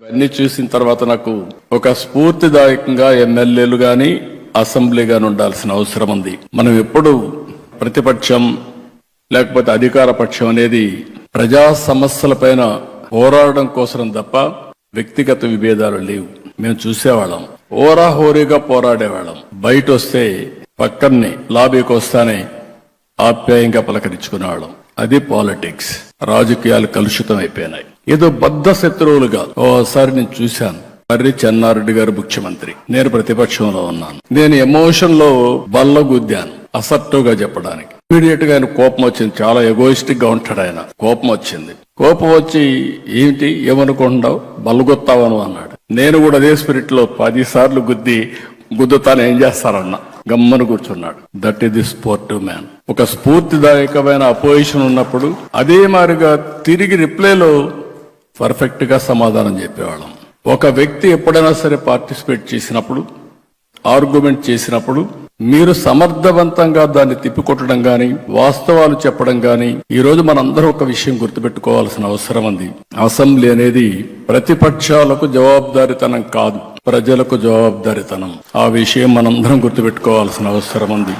ఇవన్నీ చూసిన తర్వాత నాకు ఒక స్ఫూర్తిదాయకంగా ఎమ్మెల్యేలు గాని అసెంబ్లీ గాని ఉండాల్సిన అవసరం ఉంది. మనం ఎప్పుడు ప్రతిపక్షం లేకపోతే అధికార పక్షం అనేది ప్రజా సమస్యలపైన పోరాడడం కోసం తప్ప వ్యక్తిగత విభేదాలు లేవు. మేము చూసేవాళ్ళం. ఓరాహోరీగా పోరాడేవాళ్ళం. బయట వస్తే పక్కనే లాబీకి వస్తానే ఆప్యాయంగా పలకరించుకునేవాళ్ళం. అది పాలిటిక్స్. రాజకీయాలు కలుషితం అయిపోయినాయి ఏదో బద్ధ శత్రువులుగా ఓసారి నేను చూశాను. మర్రి చెన్నారెడ్డి గారు ముఖ్యమంత్రి. నేను ప్రతిపక్షంలో ఉన్నాను. నేను ఎమోషన్లో బల్లగుద్దాను అసర్టివ్గా చెప్పడానికి. ఇమీడియట్గా ఆయన కోపం వచ్చింది. చాలా ఎగోయిస్టిక్గా ఉంటాడు ఆయన. కోపం వచ్చింది. కోపం వచ్చి ఏంటి ఏమనుకుంటావు బల్లగొత్తావను అన్నాడు. నేను కూడా అదే స్పిరిట్లో పది సార్లు గుద్ది గుద్దుతాను ఏం చేస్తారన్న గమ్మను కూర్చున్నాడు. That is the sportive man. ఒక స్ఫూర్తిదాయకమైన అపోజిషన్ ఉన్నప్పుడు అదే మారిగా తిరిగి రిప్లైలో పర్ఫెక్ట్గా సమాధానం చెప్పేవాళ్ళం. ఒక వ్యక్తి ఎప్పుడైనా సరే పార్టిసిపేట్ చేసినప్పుడు ఆర్గ్యుమెంట్ చేసినప్పుడు మీరు సమర్థవంతంగా దాన్ని తిప్పికొట్టడం గాని వాస్తవాలు చెప్పడం గాని ఈరోజు రోజు మనందరం ఒక విషయం గుర్తుపెట్టుకోవాల్సిన అవసరం ఉంది అసెంబ్లీ అనేది ప్రతిపక్షాలకు జవాబుదారితనం కాదు ప్రజలకు జవాబుదారితనం. ఆ విషయం మనందరం గుర్తుపెట్టుకోవాల్సిన అవసరం ఉంది